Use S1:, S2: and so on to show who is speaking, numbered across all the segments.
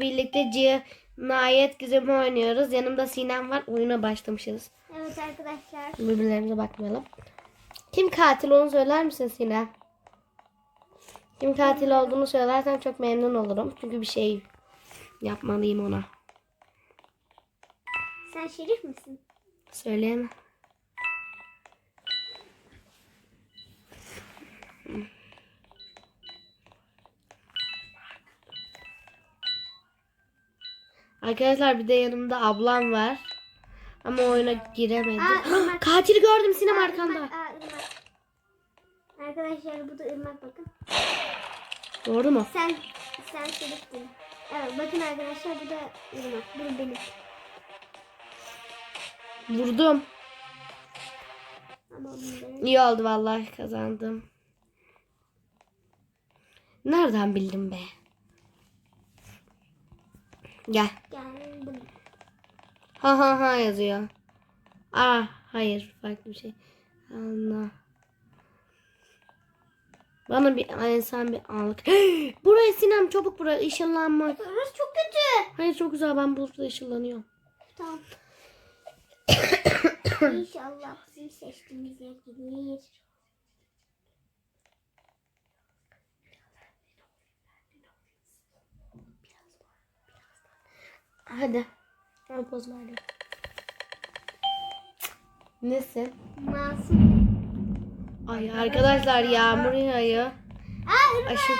S1: birlikte Cinayet Gizemi oynuyoruz. Yanımda Sinem var. Oyuna başlamışız.
S2: Evet arkadaşlar.
S1: Birbirlerimize bakmayalım. Kim katil onu söyler misin Sinem? Kim katil olduğunu söylersen çok memnun olurum. Çünkü bir şey yapmalıyım ona.
S2: Sen şerif misin?
S1: Söyleyemem. Arkadaşlar bir de yanımda ablam var. Ama oyuna giremedi.
S2: Aa.
S1: Katili gördüm Sinem
S2: Aa,
S1: arkanda.
S2: Irmak, aa, Irmak. Arkadaşlar bu da ırmak bakın.
S1: Doğru mu?
S2: Sen sen şeriftin. Evet bakın arkadaşlar bu da ırmak. Bu benim.
S1: Vurdum. İyi oldu vallahi kazandım. Nereden bildim be? Gel.
S2: geldim.
S1: Ha ha ha yazıyor. Aa hayır farklı bir şey. Allah. Bana bir insan bir anlık. buraya Sinem çabuk buraya ışınlanmak.
S2: Burası çok kötü.
S1: Hayır çok güzel ben burada ışınlanıyorum.
S2: Tamam. İnşallah bizim seçtiğimiz yer gelir.
S1: Hadi. Al poz verdim. Nesin?
S2: Masum.
S1: Ay arkadaşlar yağmur yağıyor.
S2: Aa.
S1: Aşı...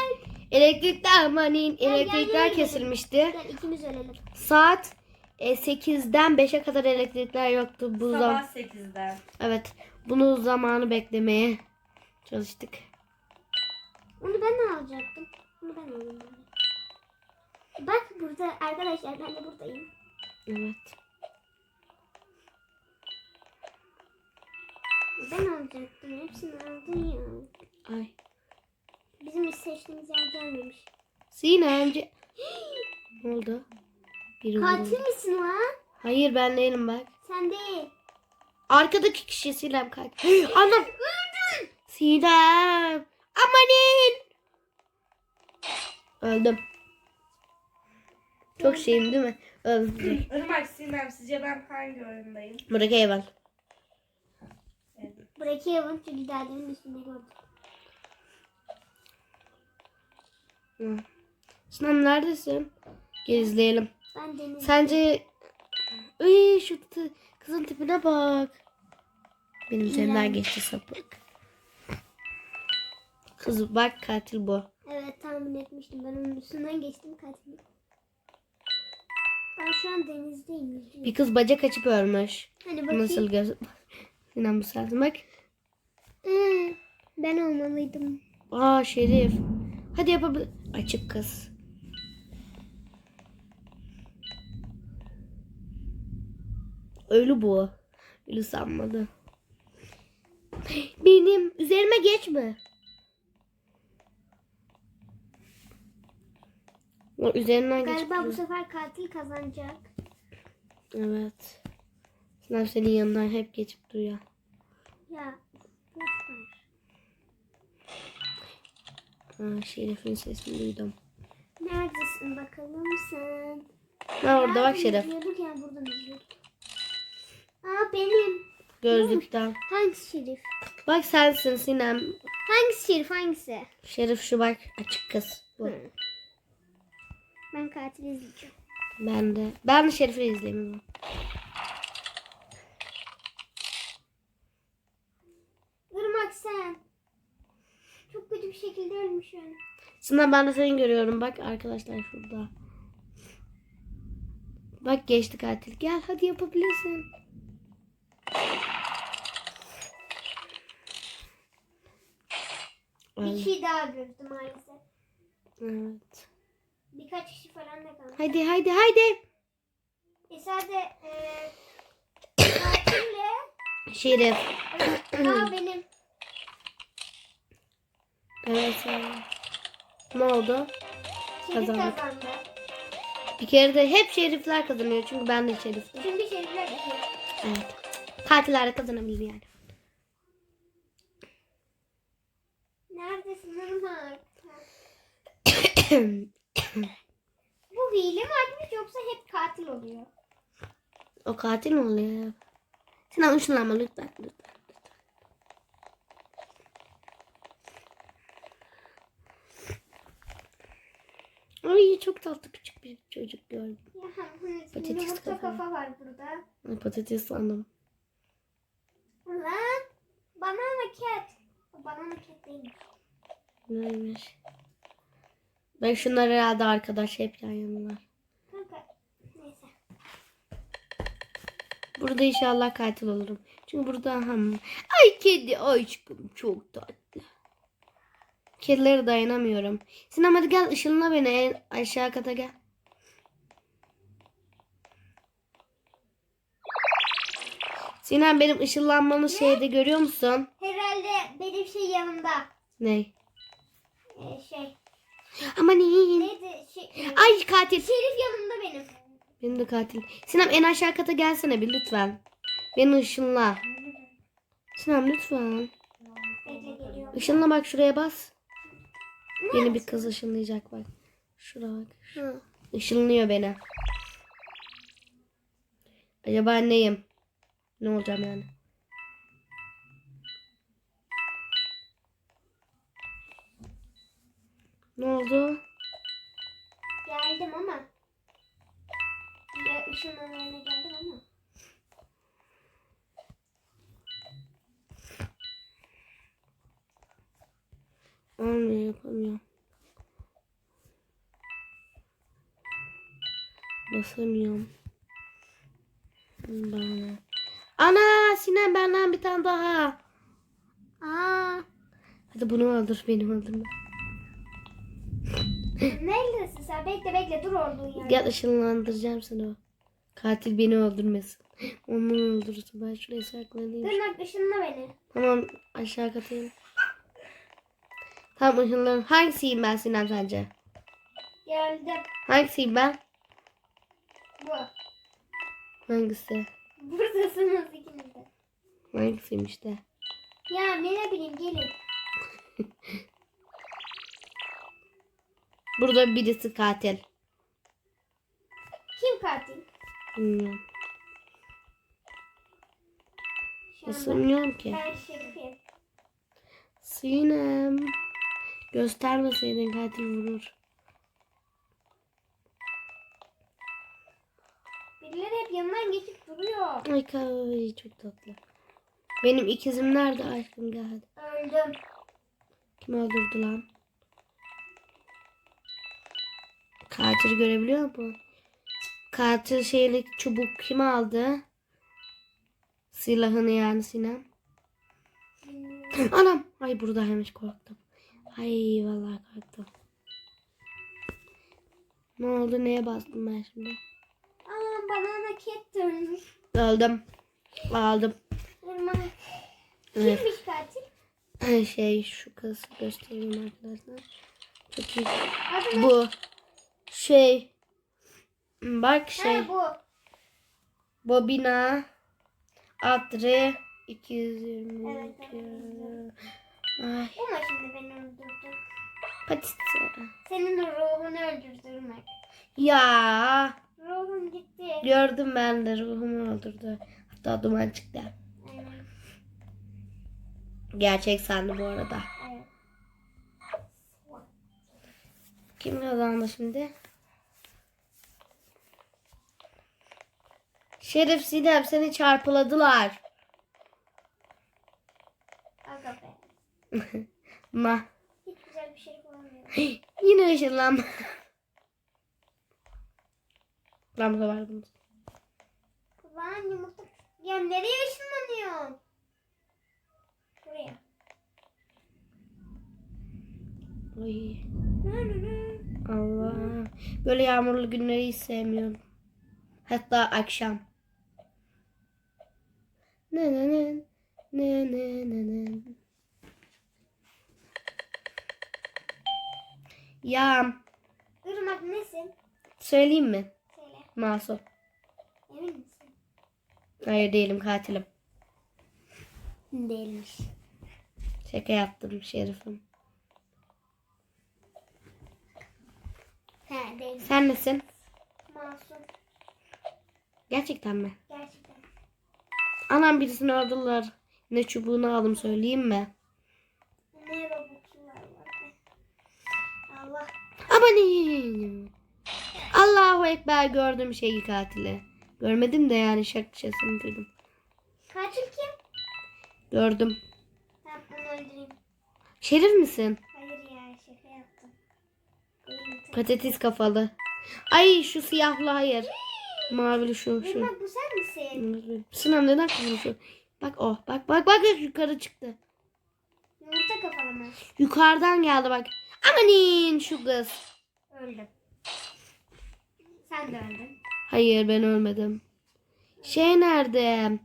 S1: Elektrikler amanin elektrikler
S2: gel,
S1: kesilmişti.
S2: Gel ikimiz ölelim.
S1: Saat e, 8'den 5'e kadar elektrikler yoktu. Bu zam
S3: Sabah 8'den.
S1: evet. Bunu zamanı beklemeye çalıştık.
S2: Onu ben alacaktım. Onu ben alayım. Bak burada arkadaşlar ben de buradayım.
S1: Evet.
S2: Ben alacaktım. Hepsini aldın ya.
S1: Ay.
S2: Bizim seçtiğimiz yer gelmemiş.
S1: Sinemci. ne oldu? Biri
S2: Katil
S1: vuruldu.
S2: misin lan?
S1: Hayır ben değilim bak.
S2: Sen değil.
S1: Arkadaki kişi Sinem katil. Anam. Sinem. Amanin. Öldüm. Çok şeyim değil mi? Öldüm.
S3: Irmak Sinem sizce ben hangi oyundayım?
S1: Buradaki hayvan.
S2: Bırakıyorum çünkü derdimin üstünde gördüm.
S1: Hı. Sinem neredesin? Gel izleyelim.
S2: Ben deniz.
S1: Sence Iy, şu t- kızın tipine bak. Benim üzerinden
S2: İğrenç.
S1: geçti sapık. Kız bak katil bu.
S2: Evet tahmin etmiştim. Ben onun üstünden geçtim katil. Ben şu an denizdeyim. yüzüyorum.
S1: Bir kız bacak açıp ölmüş.
S2: Hani bakayım.
S1: Nasıl göz... Sinan bu sensin bak.
S2: Hı, ben olmalıydım.
S1: Aa Şerif. Hadi yapabil... Açık kız. Ölü bu. Ölü sanmadı. Benim üzerime geçme. O üzerinden geçip
S2: Galiba bu
S1: duruyor.
S2: sefer katil kazanacak.
S1: Evet. Sınav senin yanından hep geçip duruyor.
S2: Ya.
S1: Ha, Şerif'in sesini duydum.
S2: Neredesin bakalım sen?
S1: Ha orada bak Şerif.
S2: izliyorduk ya buradan izliyorduk. Aa benim.
S1: Gözlükten.
S2: Hangisi Şerif?
S1: Bak sensin Sinem.
S2: Hangisi Şerif hangisi?
S1: Şerif şu bak açık kız. Bu.
S2: Hı. Ben katil izleyeceğim.
S1: Ben de. Ben de Şerif'i izleyeyim.
S2: Irmak sen. Çok kötü bir şekilde ölmüşsün.
S1: Sınav ben de seni görüyorum. Bak arkadaşlar şurada. Bak geçti katil. Gel hadi yapabilirsin.
S2: Bir kişi daha gördüm maalesef.
S1: Evet.
S2: Birkaç kişi falan da kaldı.
S1: Hadi hadi hadi.
S2: E sadece eee katille
S1: Şerif.
S2: Aa benim.
S1: Evet. sen- Ne oldu?
S2: Şerif
S1: Kazandık.
S2: kazandı.
S1: Bir kere de hep şerifler kazanıyor. Çünkü ben de şeriftim.
S2: Çünkü şerifler iki.
S1: Evet. Katiller de kazanabilir yani.
S2: Neredesin Irmak? Bu hile mi açmış yoksa hep katil oluyor?
S1: O katil oluyor ya? Sinan ışınlanma lütfen. lütfen. Ay çok tatlı küçük bir çocuk gördüm. Patates kafa.
S2: kafa var burada.
S1: Ay, patates sandım.
S2: Lan banana cat. Banana cat değilmiş.
S1: Neymiş? Ben şunlar herhalde arkadaş hep yan.
S2: Kanka neyse.
S1: Burada inşallah katil olurum. Çünkü burada hem ay kedi aşkım çok tatlı. Kedilere dayanamıyorum. Sinem hadi gel ışınla beni en aşağı kata gel. Sinem benim ışınlanmamı şeyde görüyor musun?
S2: Herhalde benim şey yanımda.
S1: Ne?
S2: Ee, şey.
S1: Aman iyi.
S2: Neydi? Şey, e,
S1: Ay katil.
S2: Şerif yanımda benim.
S1: Benim de katil. Sinem en aşağı kata gelsene bir lütfen. Beni ışınla. Sinem lütfen.
S2: Geliyor.
S1: Işınla bak şuraya bas. Yeni bir kız ışınlayacak bak. Şuraya bak. Şu. Işınlıyor beni. Acaba neyim? Ne olacağım yani? Ne oldu?
S2: Geldim ama. Ya ışınlanma yerine geldim ama.
S1: Olmuyor yapamıyorum. Basamıyorum. Bana. Ana Sinan benden bir tane daha. Aa. Hadi bunu öldür beni öldürme.
S2: Neredesin sen? Bekle bekle dur olduğun yerde.
S1: Gel ışınlandıracağım seni o. Katil beni öldürmesin. Onu öldürürsün. Ben şuraya saklanayım.
S2: Tırnak ışınla beni.
S1: Tamam aşağı katayım. Tamam ışınlan. Hangisiyim ben Sinem sence?
S2: Geldim.
S1: Hangisiyim ben?
S2: Bu.
S1: Hangisi?
S2: Buradasınız ikiniz de.
S1: Hangisiyim işte?
S2: Ya ne bileyim gelin.
S1: Burada birisi katil.
S2: Kim katil?
S1: Bilmiyorum. Isırmıyorum ki.
S2: ben şerifim.
S1: Sinem. Göstermeseydin katil vurur.
S2: Birileri hep yanından geçip duruyor.
S1: Ay kahve çok tatlı. Benim ikizim nerede aşkım gel hadi.
S2: Öldüm.
S1: Kim öldürdü lan? Katil görebiliyor musun? Katil şeylik çubuk kim aldı? Silahını yani Sinem. Anam. Ay buradaymış korktum. Ay vallahi korktum. Ne oldu neye bastım ben şimdi?
S2: Aa banana cat dönmüş.
S1: Öldüm. Aldım. Evet.
S2: Kimmiş katil?
S1: Şey şu kız göstereyim arkadaşlar. Çok iyi.
S2: Adı ne?
S1: Şey. Bak şey.
S2: Ha, bu.
S1: bobina. Atre 222
S2: Evet, evet,
S1: ay.
S2: Mu şimdi beni öldürdü?
S1: patisi
S2: Senin ruhunu öldürdü Irmak.
S1: ya.
S2: Ruhun gitti.
S1: gördüm ben de ruhumu öldürdü. Hatta duman çıktı. Gerçek sandı bu arada.
S2: Evet.
S1: Kim kazandı şimdi Şerif Sinem seni çarpıladılar
S2: Aga be.
S1: Ma
S2: Hiç güzel bir şey bulamıyorum.
S1: Yine ışınlanma. Lan bu sefer bunu.
S2: Lan yumurta. Ya nereye ışınlanıyorsun? Buraya. Nı.
S1: Allah. Böyle yağmurlu günleri hiç sevmiyorum. Hatta akşam. Ne ne ne ne ne ne ne. Ya
S2: Irmak nesin?
S1: söyleyeyim mi?
S2: Söyle.
S1: Masum.
S2: Emin misin?
S1: Hayır değilim katilim.
S2: Değilmiş.
S1: Şaka yaptım şerifim.
S2: He.
S1: Sen nesin? Gerçekten mi?
S2: Gerçekten.
S1: Anam birisini öldürdüler. Ne çubuğunu aldım söyleyeyim mi?
S2: Ne robotlar var. Allah.
S1: Aman Allahu Ekber gördüm şeyi katili. Görmedim de yani şakşasını duydum.
S2: Katil kim?
S1: Gördüm.
S2: Tamam onu öldüreyim.
S1: Şerif misin? Patates kafalı. Ay şu siyahlı hayır. Mavili şu şu.
S2: Irmak bu sen misin?
S1: Sinan neden kıvırıyor? Bak oh bak bak bak yukarı çıktı.
S2: Yumurta kafalı mı?
S1: Yukarıdan geldi bak. Amanin şu kız.
S2: Öldüm. Sen de öldün.
S1: Hayır ben ölmedim. Şey nerede?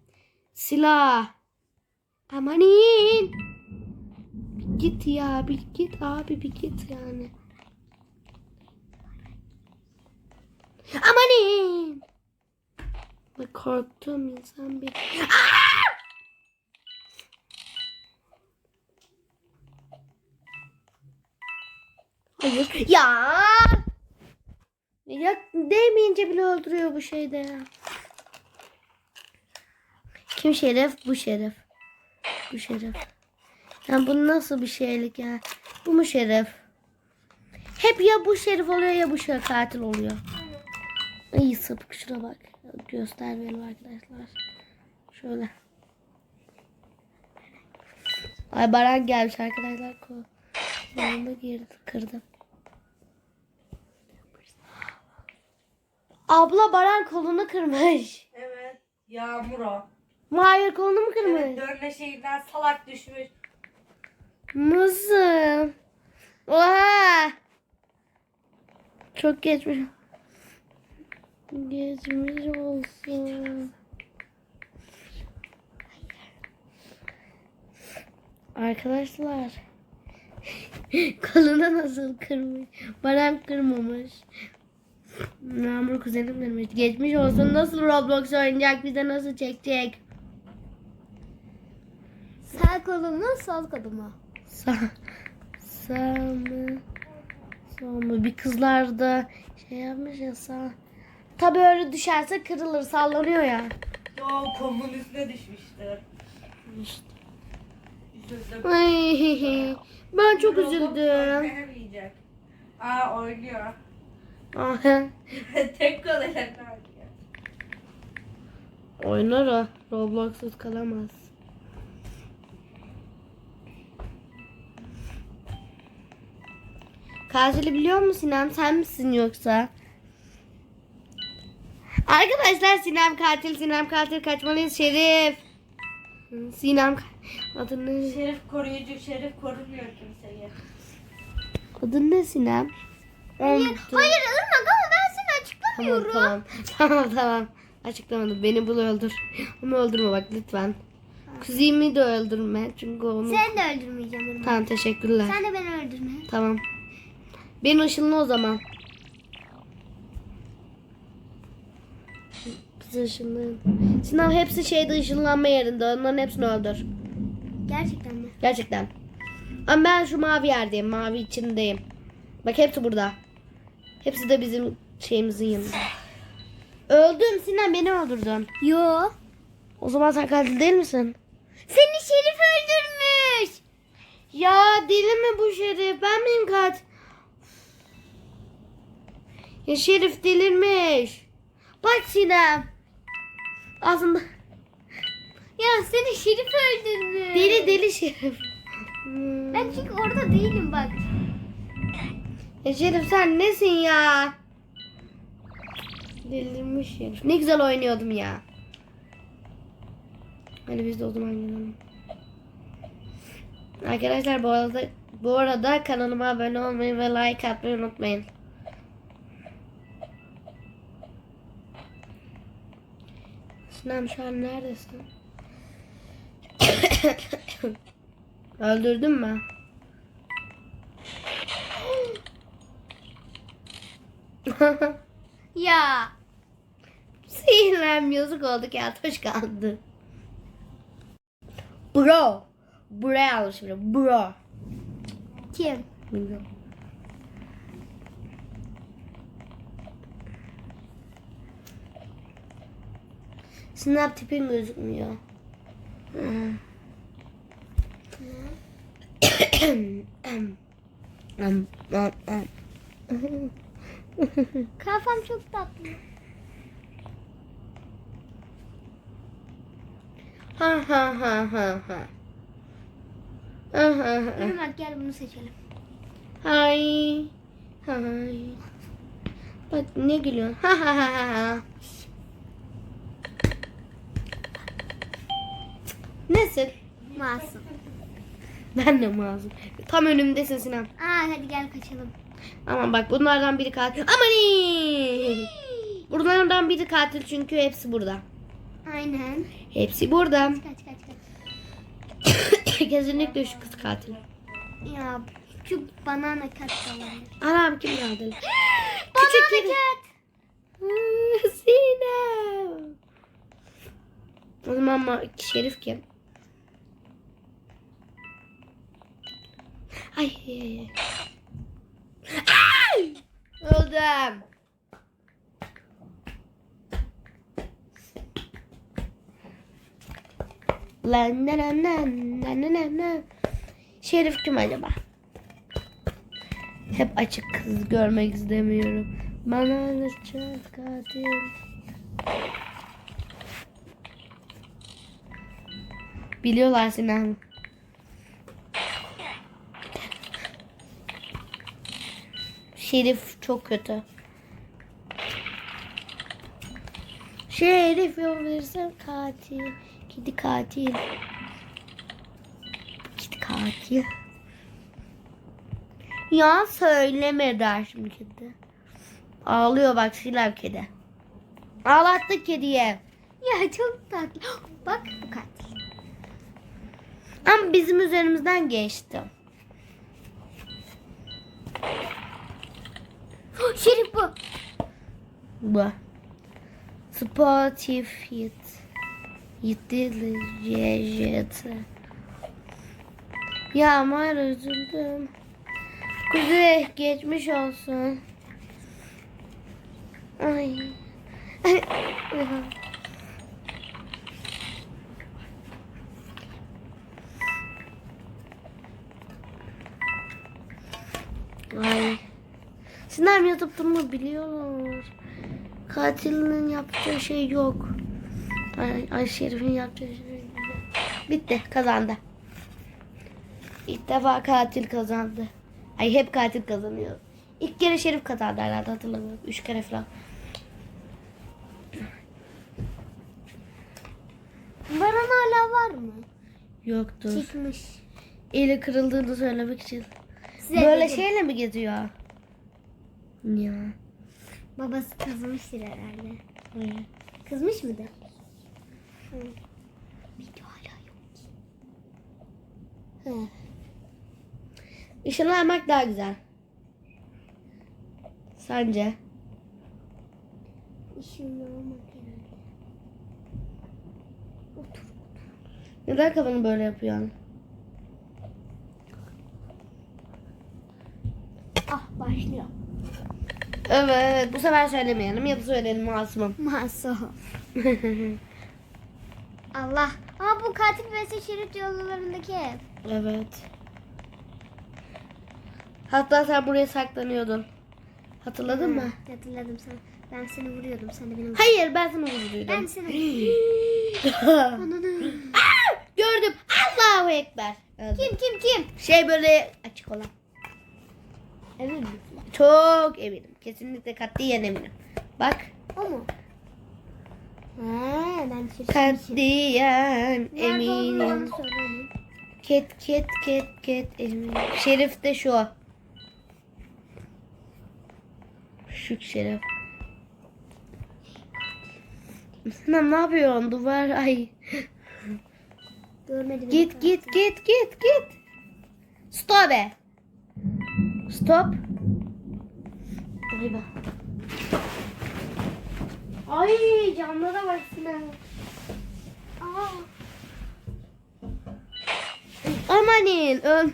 S1: Silah. Amanin. Bir git ya bir git abi bir git yani. Amanin. Bak korktum insan bir. Aa! Hayır. Ya. Ya değmeyince bile öldürüyor bu şeyde ya. Kim şeref? Bu şeref. Bu şeref. Ya bu nasıl bir şeylik ya? Bu mu şeref? Hep ya bu şerif oluyor ya bu şerif katil oluyor. Ay sapık şuna bak. Göstermeyelim arkadaşlar. Şöyle. Ay Baran gelmiş arkadaşlar. Koluma girdi kırdım. Abla Baran kolunu kırmış.
S3: Evet. Yağmur o.
S1: Mahir kolunu mu kırmış?
S3: Evet, dönme şeyinden salak düşmüş.
S1: Nasıl? Oha! Çok geçmiş. Geçmiş olsun. Arkadaşlar. Kolunu nasıl kırmış? Baran kırmamış. Namur kuzenim kırmış. Geçmiş olsun. Nasıl Roblox oynayacak? Bize nasıl çekecek?
S2: Sağ kolumu sol kolumu.
S1: Sağ, sağ mı? Sol mu? Bir kızlar da şey yapmış ya sağ. Tabii öyle düşerse kırılır sallanıyor ya.
S3: Yo komun üstüne düşmüştü.
S1: Ay, ben çok üzüldüm.
S3: Aa oynuyor. Tek oynuyor.
S1: Oynar o. Roblox'uz kalamaz. Katili biliyor musun Sinem? Sen misin yoksa? Arkadaşlar Sinem katil, Sinem katil kaçmalıyız Şerif. Sinem ka- adı ne?
S3: Şerif koruyucu, Şerif korumuyor kimseyi.
S1: Adı ne Sinem? Unuttum.
S2: Hayır Irmak ama ben seni açıklamıyorum.
S1: Tamam tamam. Tamam tamam. Açıklamadım. Beni bul öldür. Ama öldürme bak lütfen. Kuzimi de öldürme. Çünkü onu...
S2: Seni de öldürmeyeceğim Irmak.
S1: Tamam teşekkürler.
S2: Sen de beni öldürme.
S1: Tamam. Beni ışınla o zaman. Işınlayın. Sinan hepsi şeyde ışınlanma yerinde. Onların hepsini öldür.
S2: Gerçekten mi?
S1: Gerçekten. Ama ben şu mavi yerdeyim. Mavi içindeyim. Bak hepsi burada. Hepsi de bizim şeyimizin yanında. Öldüm Sinan beni öldürdün.
S2: Yo.
S1: O zaman sen katil değil misin?
S2: Seni Şerif öldürmüş.
S1: Ya deli mi bu Şerif? Ben miyim katil? Ya Şerif delirmiş. Bak Sinem. Aslında
S2: Ya seni Şerif öldürmüş.
S1: deli deli Şerif. Hmm.
S2: Ben çünkü orada değilim bak.
S1: Ya Şerif sen nesin ya? Delirmiş Şerif. Ne güzel oynuyordum ya. Hadi biz de o zaman gidelim. Arkadaşlar bu arada bu arada kanalıma abone olmayı ve like atmayı unutmayın. Sinem şu an neredesin? Öldürdün mü?
S2: Ya.
S1: Sihirlen yazık oldu ki hoş kaldı. Bro. Buraya almış. Bro.
S2: Kim?
S1: Bilmiyorum. Snap tipin gözükmüyor.
S2: Kafam çok tatlı.
S1: ha ha ha ha ha. Ha.
S2: Irmak gel bunu seçelim.
S1: Hay. Hay. Bak ne gülüyorsun? Ha ha ha ha, ha. Nasıl?
S2: Masum.
S1: Ben de mazlum. Tam önümdesin Sinan.
S2: Aa hadi gel kaçalım.
S1: Ama bak bunlardan biri katil. Aman Bunlardan biri katil çünkü hepsi burada.
S2: Aynen.
S1: Hepsi burada.
S2: Kaç kaç kaç.
S1: Kesinlikle şu kız katil.
S2: Ya şu banana kat olabilir.
S1: Anam kim katil?
S2: Banana
S1: kedi.
S2: kat.
S1: Hmm, Sinem. O zaman ama Şerif kim? Ay. ay! Öldüm. Lan lan lan lan lan lan. Şerif kim acaba? Hep açık kız görmek istemiyorum. Bana alışacağız katil. Biliyorlar Sinan. Şerif çok kötü. Şerif verirsen katil. Kedi katil. Kedi katil. Ya söyleme der şimdi kedi. Ağlıyor bak Silav kedi. Ağlattık kediye.
S2: Ya çok tatlı. Bak bu katil.
S1: Ama bizim üzerimizden geçti.
S2: Şerif bu.
S1: Bu. Spotify. Jejet. Ya ama üzüldüm. Kuzey geçmiş olsun. Ay. Sinem yatıp durma biliyorlar. Katilin yapacağı şey yok. Ay, ay Şerif'in yapacağı şey yok. Bitti kazandı. İlk defa katil kazandı. Ay hep katil kazanıyor. İlk kere Şerif kazandı herhalde hatırlamıyorum. Üç kere falan.
S2: Baran hala var mı?
S1: Yoktur.
S2: Çıkmış.
S1: Eli kırıldığını söylemek için.
S2: Size
S1: Böyle
S2: dedim.
S1: şeyle mi geziyor? Ya.
S2: Babası kızmıştır herhalde.
S1: Hayır.
S2: Kızmış mıdır? Hı. Video hala yok ki. Hı.
S1: Işınlanmak daha güzel. Sence?
S2: İşim olmak herhalde. Otur.
S1: Neden kafanı böyle yapıyorsun?
S2: Ah başlıyor.
S1: Evet, bu sefer söylemeyelim ya da söyleyelim masumum.
S2: Masum. Allah. Aa bu katil vs şerit yollarındaki ev.
S1: evet. Hatta sen buraya saklanıyordun. Hatırladın mı?
S2: Hı, Hatırladım sen. Ben seni vuruyordum. Sen de beni vur.
S1: Hayır, ben sana vurduydum.
S2: Ben seni Ananı.
S1: Aa, Gördüm. Allahu Ekber.
S2: Kim kim kim?
S1: Şey böyle açık olan.
S2: Misin?
S1: Çok eminim. Kesinlikle katiyen eminim. Bak.
S2: O mu? He ben.
S1: Katiyen eminim. Ket ket ket ket eminim. Şerif de şu. Şu şerif. Sen ne yapıyorsun? Duvar ay.
S2: Görmedim.
S1: Git git git git git. Stop be. Stop. Be. Ay camlara baksana.
S2: Aa.
S1: Amanin öl.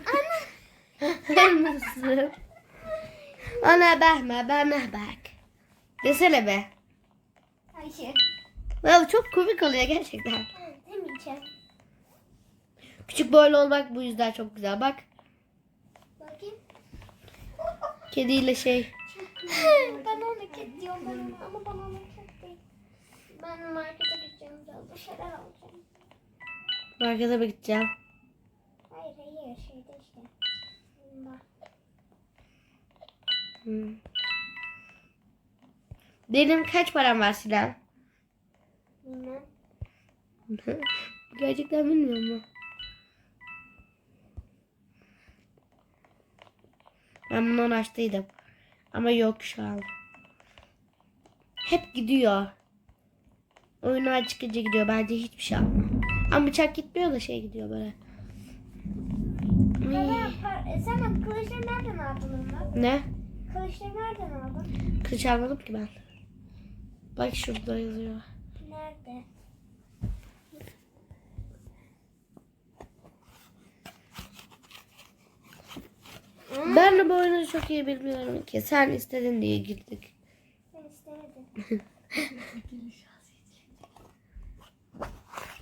S1: Ölmüşsün. Ana behme bana bak. Desene be.
S2: Ayşe.
S1: Ya çok komik oluyor gerçekten.
S2: Demeyeceğim.
S1: Küçük boylu olmak bu yüzden çok güzel. Bak
S2: Bakayım.
S1: kediyle şey.
S2: Ben onu kek diyorum ben ama bana kek değil. Ben markete gideceğim biraz bir şeyler alacağım.
S1: Markete mi gideceğim?
S2: Hayır hayır şeyde işte. Bunda.
S1: Hmm. Benim kaç param var Sinan?
S2: Bilmem.
S1: Gerçekten bilmiyor mu? Ben bunu açtıydım. Ama yok şu an. Hep gidiyor. Oyunlar çıkınca gidiyor. Bence hiçbir şey yapma. Ama bıçak gitmiyor da şey gidiyor böyle.
S2: E, sen kılıçları nereden aldın onu?
S1: Ne?
S2: Kılıçları nereden aldın?
S1: Kılıç almadım ki ben. Bak şurada yazıyor.
S2: Nerede?
S1: Ben de bu oyunu çok iyi bilmiyorum ki. Sen istedin diye girdik.
S2: Ben istemedim.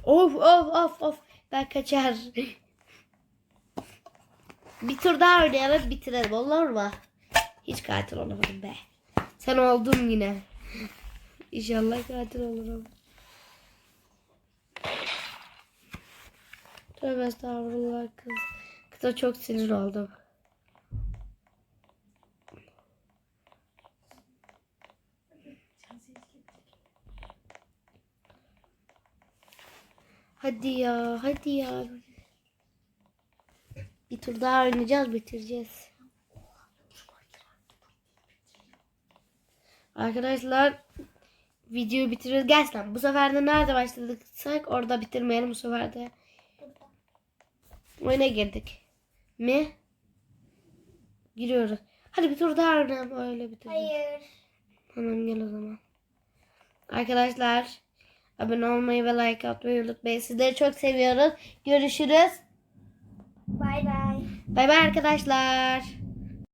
S1: Of of of of. Ben kaçar. Bir tur daha oynayalım bitirelim olur mu? Hiç katil olamadım be. Sen oldun yine. İnşallah katil olurum. Tövbe estağfurullah kız. Kıza çok sinir oldum. Hadi ya, hadi ya. Bir tur daha oynayacağız, bitireceğiz. Arkadaşlar videoyu bitiriyoruz. Gerçekten bu sefer de nerede başladıksak orada bitirmeyelim bu sefer de. Oyuna girdik. Mi? Giriyoruz. Hadi bir tur daha oynayalım öyle bitireceğiz.
S2: Hayır.
S1: Tamam gel o zaman. Arkadaşlar abone olmayı ve like atmayı unutmayın. Sizleri çok seviyoruz. Görüşürüz.
S2: Bay bay.
S1: Bay bay arkadaşlar.